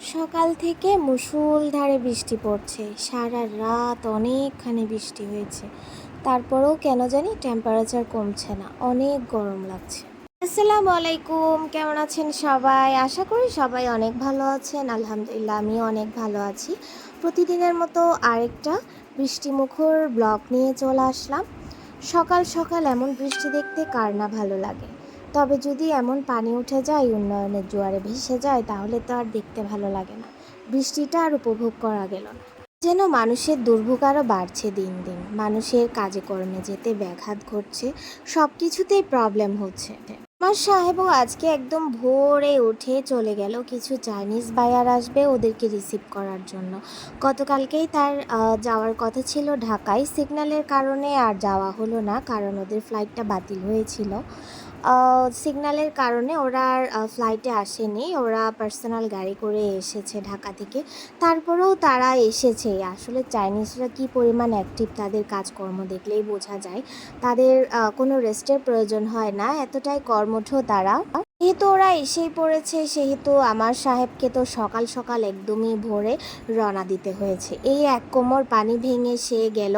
সকাল থেকে মুষলধারে বৃষ্টি পড়ছে। সারা রাত অনেকখানি বৃষ্টি হয়েছে। তারপরেও কেন জানি টেম্পারেচার কমছে না, অনেক গরম লাগছে। আসসালামু আলাইকুম, কেমন আছেন সবাই? আশা করি সবাই অনেক ভালো আছেন। আলহামদুলিল্লাহ, আমিও অনেক ভালো আছি। প্রতিদিনের মতো আরেকটা বৃষ্টিমুখর ব্লগ নিয়ে চলে আসলাম। সকাল সকাল এমন বৃষ্টি দেখতে কার না ভালো লাগে? তবে যদি এমন পানি উঠে যায়, উন্নয়নের জোয়ারে ভেসে যায়, তাহলে তো আর দেখতে ভালো লাগে না। বৃষ্টিটা আর উপভোগ করা গেল না। যেন মানুষের দুর্ভোগ আরও বাড়ছে দিন দিন। মানুষের কাজে কর্মে যেতে ব্যাঘাত ঘটছে সব কিছুতেই প্রবলেম হচ্ছে। আমার সাহেবও আজকে একদম ভোরে উঠে চলে গেল। কিছু চাইনিজ বায়ার আসবে ওদেরকে রিসিভ করার জন্য। গতকালকেই তার যাওয়ার কথা ছিল ঢাকায়। সিগন্যালের কারণে আর যাওয়া হলো না, কারণ ওদের ফ্লাইটটা বাতিল হয়েছিল। সিগন্যালের কারণে ওরা আর ফ্লাইটে আসেনি। ওরা পার্সোনাল গাড়ি করে এসেছে ঢাকা থেকে। তারপরেও তারা এসেছে। আসলে চাইনিজরা কি পরিমাণ অ্যাক্টিভ তাদের কাজকর্ম দেখলেই বোঝা যায়। তাদের কোনো রেস্টের প্রয়োজন হয় না। এতটাই কর্মঠ তারা। যেহেতু ওরা এসেই পড়েছে, সেহেতু আমার সাহেবকে তো সকাল সকাল একদমই ভোরে রওনা দিতে হয়েছে। এই এক কোমর পানি ভেঙে সে গেল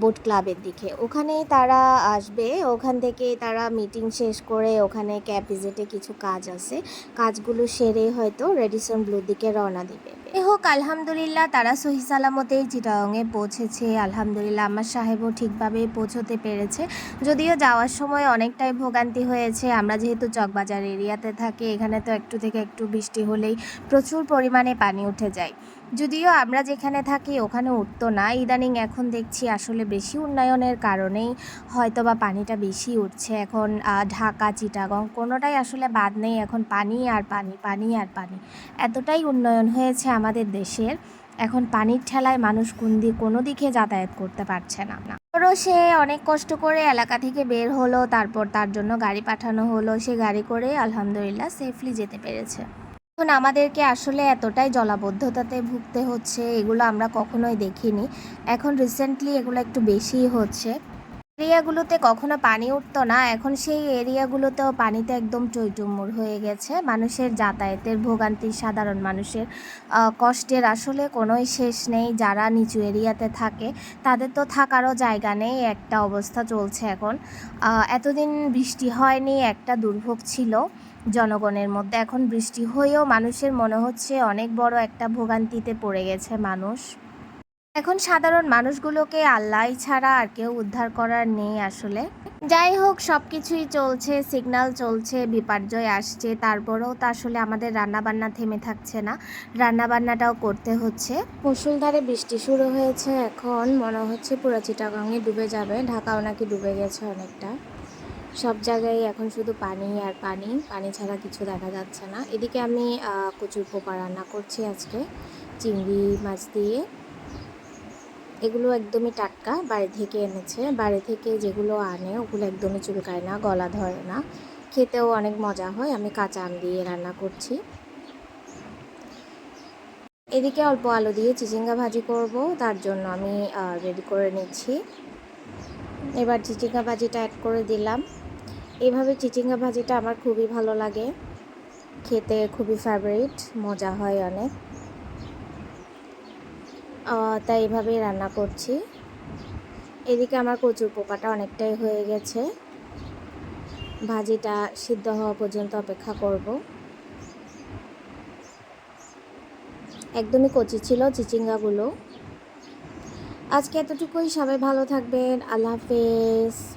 বোট ক্লাবের দিকে। ওখানেই তারা আসবে, ওখান থেকে তারা মিটিং শেষ করে ওখানে ক্যাপিজেটে কিছু কাজ আছে। কাজগুলো সেরে হয়তো রেডিসন ব্লুর দিকে রওনা দিবে। এ হোক, আলহামদুলিল্লাহ তারা সহি সালামতেই চিটাংয়ে পৌঁছেছে। আলহামদুলিল্লাহ আমার সাহেবও ঠিকভাবে পৌঁছতে পেরেছে। যদিও যাওয়ার সময় অনেকটাই ভোগান্তি হয়েছে। আমরা যেহেতু চকবাজার এরিয়াতে থাকি, এখানে তো একটু থেকে একটু বৃষ্টি হলেই প্রচুর পরিমাণে পানি উঠে যায়। যদিও আমরা যেখানে থাকি, ওখানে উঠতো না। ইদানিং এখন দেখছি আসলে বেশি উন্নয়নের কারণেই হয়তো বা পানিটা বেশি উঠছে। এখন ঢাকা, চিটাগং কোনোটাই আসলে বাদ নেই। এখন পানি আর পানি পানি আর পানি। এতটাই উন্নয়ন হয়েছে আমাদের দেশের। এখন পানির ঠেলায় মানুষ কোন দিক কোনো দিকে যাতায়াত করতে পারছে না। ওরও সে অনেক কষ্ট করে এলাকা থেকে বের হলো, তারপর তার জন্য গাড়ি পাঠানো হলো। সে গাড়ি করে আলহামদুলিল্লাহ সেফলি যেতে পেরেছে। এখন আমাদেরকে আসলে এতটাই জলাবদ্ধতাতে ভুগতে হচ্ছে, এগুলো আমরা কখনোই দেখিনি। এখন রিসেন্টলি এগুলো একটু বেশিই হচ্ছে। এরিয়াগুলোতে কখনো পানি উঠতো না, এখন সেই এরিয়াগুলোতেও পানিতে একদম টইটুম্বুর হয়ে গেছে। মানুষের যাতায়াতের ভোগান্তি, সাধারণ মানুষের কষ্টের আসলে কোনোই শেষ নেই। যারা নিচু এরিয়াতে থাকে, তাদের তো থাকারও জায়গা নেই, একটা অবস্থা চলছে এখন। এতদিন বৃষ্টি হয়নি, একটা দুর্ভোগ ছিল। জনগণের মধ্যে। এখন বৃষ্টি হয়েও মানুষের মনে হচ্ছে অনেক বড় একটা ভোগান্তিতে পড়ে গেছে মানুষ। এখন সাধারণ মানুষগুলোকে আল্লাহ ছাড়া আর কেউ উদ্ধার করার নেই আসলে। যাই হোক সব কিছুই চলছে সিগন্যাল চলছে, বিপর্যয় আসছে, তারপরেও তো আসলে আমাদের রান্নাবান্না থেমে থাকছে না। রান্নাবান্নাটাও করতে হচ্ছে। মুসুলধারে বৃষ্টি শুরু হয়েছে এখন, মনে হচ্ছে পুরো চিটাগাংয়ে ডুবে যাবে, ঢাকাও নাকি ডুবে গেছে অনেকটা। সব জায়গায় এখন শুধু পানি আর পানি পানি ছাড়া কিছু দেখা যাচ্ছে না। এদিকে আমি কচুর পোপা রান্না করছি আজকে, চিংড়ি মাছ দিয়ে। এগুলো একদমই টাটকা, বাড়ি থেকে এনেছে। বাড়ি থেকে যেগুলো আনে, ওগুলো একদমই চুলকায় না, গলা ধরে না। খেতেও অনেক মজা হয়, আমি কাঁচা আম দিয়ে রান্না করছি। এদিকে অল্প আলু দিয়ে চিচিঙ্গা ভাজি করব, তার জন্য আমি রেডি করে নিচ্ছি। এবার চিচিঙ্গা ভাজিটা অ্যাড করে দিলাম। এভাবে চিচিঙ্গা ভাজিটা আমার খুবই ভালো লাগে। খেতে খুবই ফেভারিট মজা হয় অনেক। তাই এভাবেই রান্না করছি। এদিকে আমার কচুর পোকাটা অনেকটাই হয়ে গেছে। ভাজিটা সিদ্ধ হওয়া পর্যন্ত অপেক্ষা করব। একদমই কচি ছিল চিচিঙ্গাগুলো। আজকে এতটুকুই, সবাই ভালো থাকবেন, আল্লাহ হাফেজ।